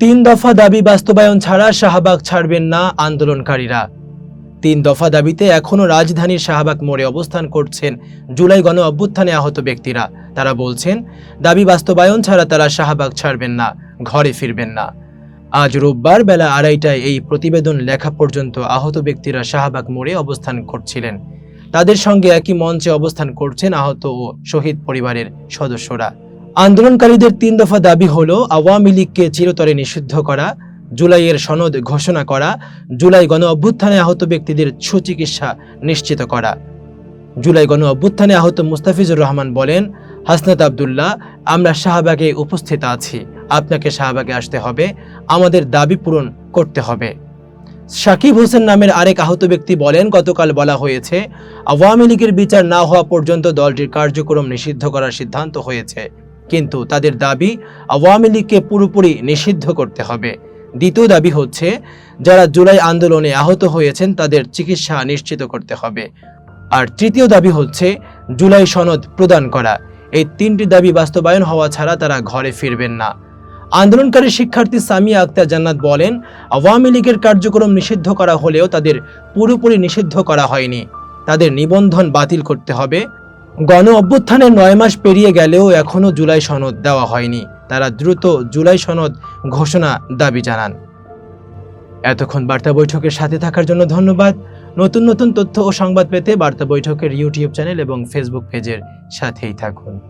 তিন দফা দাবি বাস্তবায়ন ছাড়া শাহবাগ ছাড়বেন না আন্দোলনকারীরা। তিন দফা দাবিতে এখনও রাজধানীর শাহবাগ মোড়ে অবস্থান করছেন জুলাই গণ অভ্যুত্থানে আহত ব্যক্তিরা। তারা বলছেন, দাবি বাস্তবায়ন ছাড়া তারা শাহবাগ ছাড়বেন না, ঘরে ফিরবেন না। আজ রোববার বেলা আড়াইটায় এই প্রতিবেদন লেখা পর্যন্ত আহত ব্যক্তিরা শাহবাগ মোড়ে অবস্থান করছিলেন। তাদের সঙ্গে একই মঞ্চে অবস্থান করছেন আহত ও শহীদ পরিবারের সদস্যরা। আন্দোলনকারীদের তিন দফা দাবি হল, আওয়ামী লীগকে চিরতরে নিষিদ্ধ করা, জুলাইয়ের সনদ ঘোষণা করা, জুলাই গণ অভ্যুত্থানে আহত ব্যক্তিদের সুচিকিৎসা নিশ্চিত করা। জুলাই গণ অভ্যুত্থানে আহত মুস্তাফিজুর রহমান বলেন, হাসনাত আবদুল্লাহ, আমরা শাহবাগে উপস্থিত আছি, আপনাকে শাহবাগে আসতে হবে, আমাদের দাবি পূরণ করতে হবে। সাকিব হোসেন নামের আরেক আহত ব্যক্তি বলেন, গতকাল বলা হয়েছে, আওয়ামী লীগের বিচার না হওয়া পর্যন্ত দলটির কার্যক্রম নিষিদ্ধ করার সিদ্ধান্ত হয়েছে। কিন্তু তাদের দাবি আওয়ামী লীগকে পুরোপুরি নিষিদ্ধ করতে হবে। দ্বিতীয় দাবি হচ্ছে, যারা জুলাই আন্দোলনে আহত হয়েছেন তাদের চিকিৎসা নিশ্চিত করতে হবে। আর তৃতীয় দাবি হচ্ছে, জুলাই সনদ প্রদান করা। এই তিনটি দাবি বাস্তবায়ন হওয়া ছাড়া তারা ঘরে ফিরবেন না। আন্দোলনকারী শিক্ষার্থী সামিয়া আক্তার জান্নাত বলেন, আওয়ামী লীগের কার্যক্রম নিষিদ্ধ করা হলেও তাদের পুরোপুরি নিষিদ্ধ করা হয়নি। তাদের নিবন্ধন বাতিল করতে হবে। গণ অভ্যুত্থানের নয় মাস পেরিয়ে গেলেও এখনও জুলাই সনদ দেওয়া হয়নি। তারা দ্রুত জুলাই সনদ ঘোষণা দাবি জানান। এতক্ষণ বার্তা বৈঠকের সাথে থাকার জন্য ধন্যবাদ। নতুন নতুন তথ্য ও সংবাদ পেতে বার্তা বৈঠকের ইউটিউব চ্যানেল এবং ফেসবুক পেজের সাথেই থাকুন।